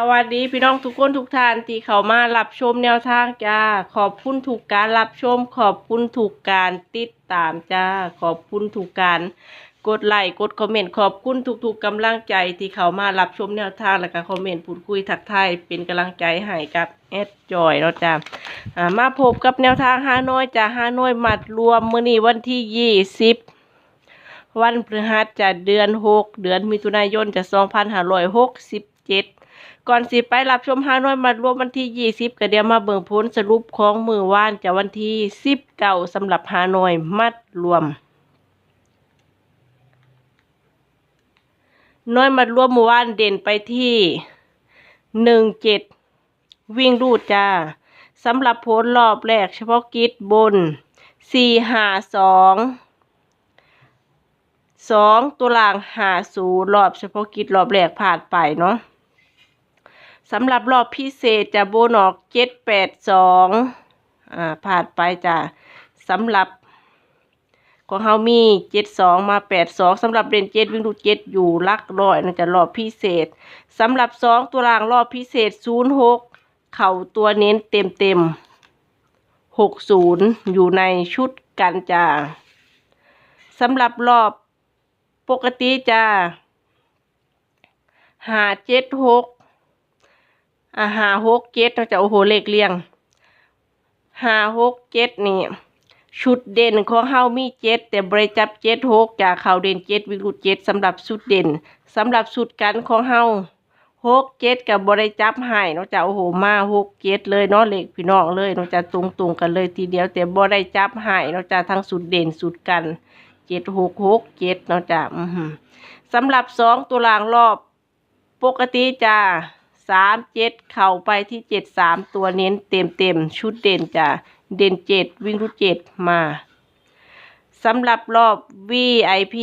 สวัสดีพี่น้องทุกคนทุกท่านที่เข้ามารับชมแนวทางจ้า ขอบคุณถูกการรับชม ขอบคุณถูกการติดตามจ้า ขอบคุณถูกการกดไลค์กดคอมเมนต์ขอบคุณทุกๆกำลังใจที่เข้ามารับชมแนวทางและก็คอมเมนต์พูดคุยทักทายเป็นกำลังใจให้กับแอดจอยเนาะจ้ามาพบกับแนวทางฮานอยจ้าฮานอยมัดรวมมื้อนี้วันที่ยี่สิบวันพฤหัสจะเดือนหกเดือนมิถุนายนจะสองพันห้าร้อยหกสิบเจ็ด ก่อนสิไปรับชมฮานอยมารวมวันที่ยี่สิบก็เดี๋ยวมาเบิ่งผลสรุปของมือว่านจะวันที่สิบเก้าสำหรับฮานอยมัดรวม น้อยมัดรวมมือว่านเด่นไปที่หนึ่งเจ็ดวิ่งรูดจ้าสำหรับผลรอบแรกเฉพาะกิจบนสี่หาสองสองตัวล่างหาศูนย์รอบเฉพาะกิจรอบแรกผ่านไปเนาะ สำหรับรอบพิเศษจะโบนอกเจ็ดแปดสองอ่าผ่านไปจ้ะสำหรับ ของเฮามีเจ็ดสองมาแปดสองสำหรับเรนเจ็ดวิ่งดูเจ็ดอยู่ลักร้อยนะจะรอบพิเศษสำหรับสองตัวล่างรอบพิเศษศูนย์หกเข่าตัวเน้นเต็มเต็มหกศูนย์อยู่ในชุดกันจ้าสำหรับรอบปกติจะหาเจ็ดหก อ่าหาหกเจ็ดเราจะโอ้โหเลขเรียงหาหกเจ็ดนี่ชุดเด่นของเฮามีเจ็ดแต่บริจับเจ็ดหกจากเขาเด่นเจ็ดวิรุตเจ็ดสำหรับชุดเด่นสำหรับชุดกันของเฮาหกเจ็ดกับบริจับให้เนาะจะโอ้โหมาหกเจ็ดเลยเนาะเลขพี่น้องเลยเนาะจะตรงตรงกันเลยทีเดียว แต่บริจับให้เนาะจะทั้งสุดเด่นสุดกันเจ็ดหกหกเจ็ดเนาะจ้ะอือหือสำหรับสองตัวรางรอบปกติจ้า สามเจ็ดเข้าไปที่เจ็ดสามตัวเน้นเต็มเต็มชุดเด่นจ้ะเด่นเจ็ดวิ่งรูดเจ็ดมาสำหรับรอบ VIP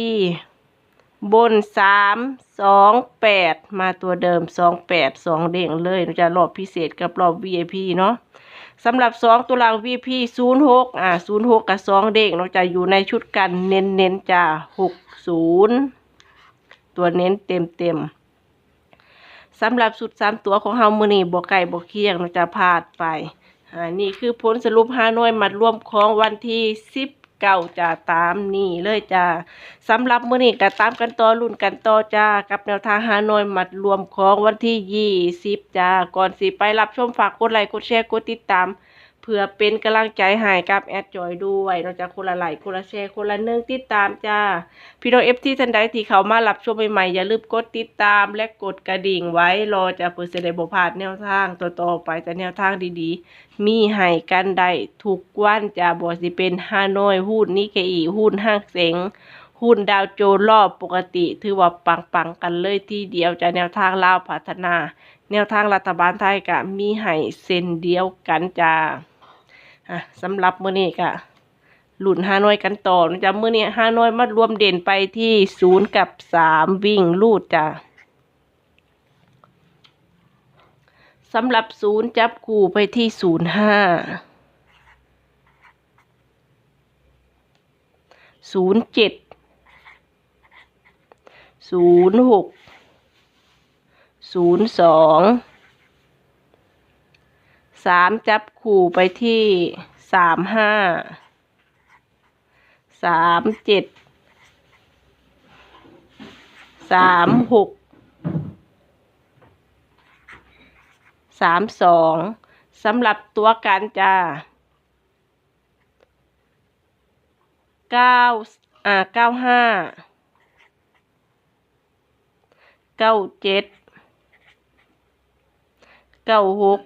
บนสามสองแปดมาตัวเดิมสองแปดสองเด้งเลยเนาะจะรอบพิเศษกับรอบ VIP เนาะสำหรับสองตัวราง VP ศูนย์หกอ่าศูนย์หกกับสองเด็กเราจะอยู่ในชุดกันเน้นเน้นๆจะหกศูนย์ตัวเน้นเต็มเต็ม สำหรับสุดสามตัวของเฮามือนี่บวไก่บวเคียงเราจะพลาดไปอ่านี่คือผลสรุปฮานอยมัดรวมของวันที่สิบเก้าจะตามนี่เลยจ้าสำหรับมือนี่ก็ตามกันต่อรุ่นกันต่อจ้ากับแนวทางฮานอยมัดรวมของวันที่ยี่สิบจ้าก่อนสิไปรับชมฝากกดไลค์กดแชร์กดติดตาม เพื่อเป็นกำลังใจให้กับแอดจอยด้วยเราจะคนละไลค์คนละแชร์คนละหนึ่งติดตามจ้า พี่น้องเอฟที่ท่านใดที่เขามารับชมใหม่ๆอย่าลืมกดติดตามและกดกระดิ่งไว้รอจะเปิดเสด็จบพาดแนวทางต่อๆไปแต่แนวทางดีๆ มีให้กันได้ทุกวันจะบอสิเป็นฮานอยหุ้นนิเคอีหุ้นห้างเสงหุ้นดาวโจนรอบปกติถือว่าปังๆกันเลยทีเดียวจะแนวทางลาวพัฒนา แนวทางรัฐบาลไทยก็มีให้เส้นเดียวกันจ้า อะสำหรับมื้อนี้ก็หลุนห้าน้อยกันต่อนะจ๊ะมื้อนี้ห้าน้อยมารวมเด่นไปที่ศูนย์กับสามวิ่งลูดจ้ะสำหรับศูนย์จับคู่ไปที่ศูนย์ห้าศูนย์เจ็ดศูนย์หกศูนย์สอง สามจับคู่ไปที่สามห้าสามเจ็ดสามหกสามสองสำหรับตัวการจ้าเก้าอ่าเก้าห้าเก้าเจ็ดเก้าหก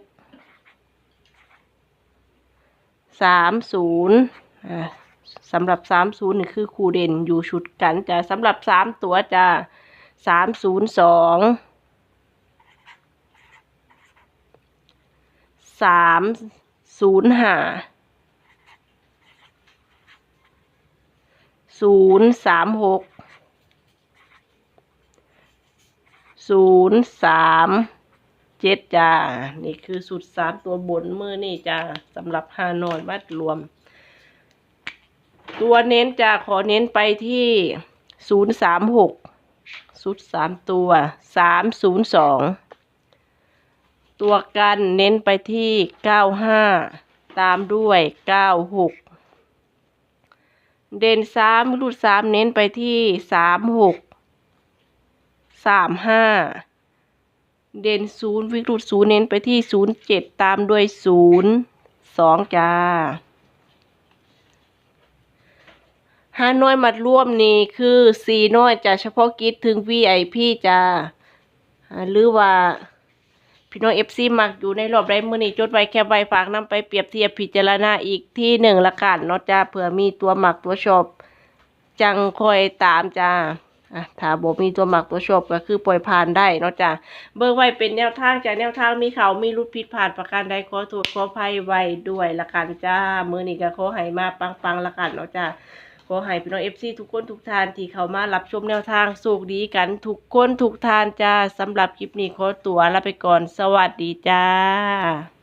สามศูนย์สำหรับสามศูนย์นี่คือครูเด่นอยู่ชุดกันจะสำหรับสามตัวจะสามศูนย์สองสามศูนย์ห้าศูนย์สามหกศูนย์สาม เจ็ดจ้า นี่คือสุดสามตัวบนมือนี่จ้าสำหรับฮานอยมัดรวม ตัวเน้นจะขอเน้นไปที่ศูนย์สามหกสุดสามตัวสามศูนย์สองตัวกันเน้นไปที่เก้าห้าตามด้วยเก้าหกเด่นสามรูดสามเน้นไปที่สามหกสามห้า เด่นศูนย์วิกรุดศูนย์เน้นไปที่ศูนย์เจ็ดตามด้วยศูนย์สองจ้าห้าน้อยมัดร่วมนี่คือสี่น้อยจะเฉพาะกิจถึง VIP จ้าอ่าหรือว่าพี่น้องเอฟซีมักอยู่ในรอบไรมือนี้จดไว้แค่ใบฝากนำไปเปรียบเทียบพิจารณาอีกที่หนึ่งละกันเนาะจ้าเผื่อมีตัวหมักตัวชอบ จังคอยตามจ้า อะถ้าบอกมีตัวหมักตัวชอบก็คือปล่อยผ่านได้เนาะจ้าเบิ่งไว้เป็นแนวทางจากแนวทางมีเขามีรุดผิดผ่านประการใดขอโทษขออภัยไว้ด้วยละกันจ้ามือนี้ก็ขอให้มาปังๆละกันเนาะจ้าขอให้พี่น้องเอฟซีทุกคนทุกทานที่เข้ามารับชมแนวทางสุขดีกันทุกคนทุกทานจ้าสำหรับคลิปนี้ขอตัวลาไปก่อนสวัสดีจ้า